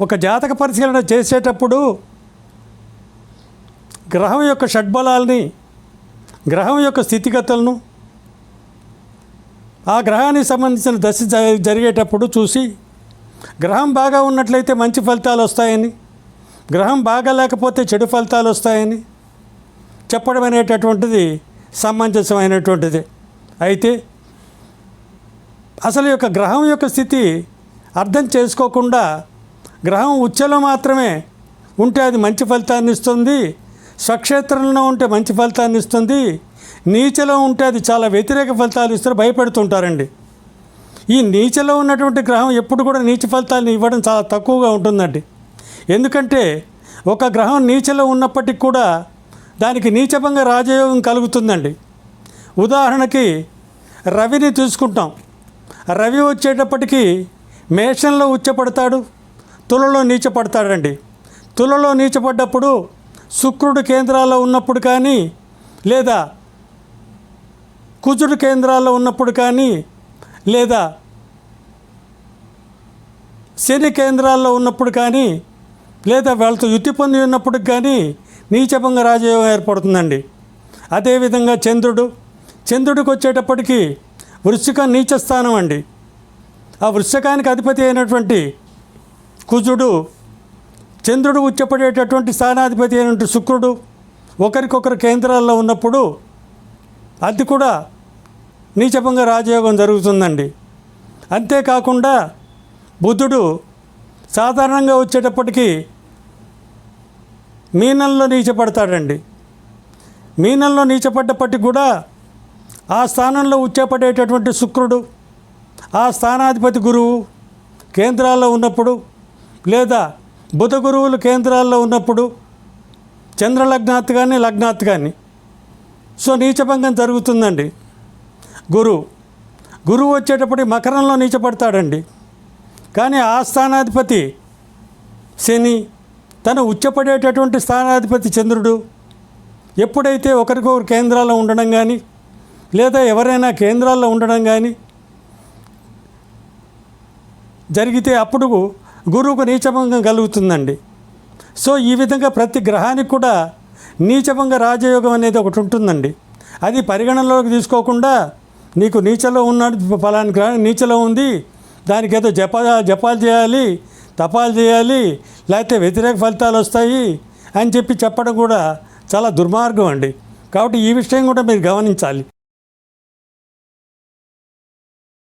ఒక జాతక పరిశీలన చేసేటప్పుడు గ్రహం యొక్క షడ్బలాల్ని గ్రహం యొక్క స్థితిగతులను ఆ గ్రహానికి సంబంధించిన దశ జ- జరిగేటప్పుడు చూసి గ్రహం బాగా ఉన్నట్లయితే మంచి ఫలితాలు వస్తాయని గ్రహం బాగా లేకపోతే చెడు ఫలితాలు వస్తాయని చెప్పడం అనేటటువంటిది సమంజసమైనటువంటిది. అయితే అసలు యొక్క గ్రహం యొక్క స్థితి అర్థం చేసుకోకుండా గ్రహం ఉచ్చలో మాత్రమే ఉంటే అది మంచి ఫలితాన్ని ఇస్తుంది స్వక్షేత్రంలో ఉంటే మంచి ఫలితాన్ని ఇస్తుంది నీచలో ఉంటే అది చాలా వ్యతిరేక ఫలితాలు ఇస్తారు భయపెడుతుంటారండి. ఈ నీచలో ఉన్నటువంటి గ్రహం ఎప్పుడు కూడా నీచ ఫలితాలను ఇవ్వడం చాలా తక్కువగా ఉంటుందండి. ఎందుకంటే ఒక గ్రహం నీచలో ఉన్నప్పటికీ కూడా దానికి నీచపంగా రాజయోగం కలుగుతుందండి. ఉదాహరణకి రవిని చూసుకుంటాం. రవి వచ్చేటప్పటికి మేషంలో ఉచ్చపడతాడు తులలో నీచపడతాడండి. తులలో నీచపడ్డప్పుడు శుక్రుడు కేంద్రాల్లో ఉన్నప్పుడు కానీ లేదా కుజుడు కేంద్రాల్లో ఉన్నప్పుడు కానీ లేదా శని కేంద్రాల్లో ఉన్నప్పుడు కానీ లేదా వాళ్ళతో యుద్ధి పొంది ఉన్నప్పుడు కానీ నీచభంగ రాజయోగం ఏర్పడుతుందండి. అదేవిధంగా చంద్రుడు చంద్రుడికి వచ్చేటప్పటికీ వృశ్చికం నీచ స్థానం అండి. ఆ వృశ్చికానికి అధిపతి అయినటువంటి కుజుడు చంద్రుడు ఉచ్చపడేటటువంటి స్థానాధిపతి అయినటువంటి శుక్రుడు ఒకరికొకరు కేంద్రాల్లో ఉన్నప్పుడు అది కూడా నీచభంగ రాజయోగం జరుగుతుందండి. అంతేకాకుండా బుద్ధుడు సాధారణంగా వచ్చేటప్పటికీ మీనంలో నీచపడతాడండి. మీనంలో నీచపడ్డప్పటికి కూడా ఆ స్థానంలో ఉచ్చపడేటటువంటి శుక్రుడు ఆ స్థానాధిపతి గురువు కేంద్రాల్లో ఉన్నప్పుడు లేదా బుధ గురువులు కేంద్రాల్లో ఉన్నప్పుడు చంద్రలగ్నాత్ కానీ లగ్నాత్ కానీ సో నీచభంగం జరుగుతుందండి. గురువు గురువు వచ్చేటప్పుడు మకరంలో నీచపడతాడండి. కానీ ఆ స్థానాధిపతి శని తను ఉచ్చపడేటటువంటి స్థానాధిపతి చంద్రుడు ఎప్పుడైతే ఒకరికొకరు కేంద్రాల్లో ఉండడం కానీ లేదా ఎవరైనా కేంద్రాల్లో ఉండడం కానీ జరిగితే అప్పుడు గురువుకు నీచభంగం కలుగుతుందండి. సో ఈ విధంగా ప్రతి గ్రహానికి కూడా నీచభంగ రాజయోగం అనేది ఒకటి ఉంటుందండి. అది పరిగణనలోకి తీసుకోకుండా నీకు నీచలో ఉన్నాడు ఫలాని గ్రహం నీచలో ఉంది దానికి ఏదో జప జపాలు చేయాలి తపాలు చేయాలి లేకపోతే వ్యతిరేక ఫలితాలు వస్తాయి అని చెప్పి చెప్పడం కూడా చాలా దుర్మార్గం అండి. కాబట్టి ఈ విషయం కూడా మీరు గమనించాలి.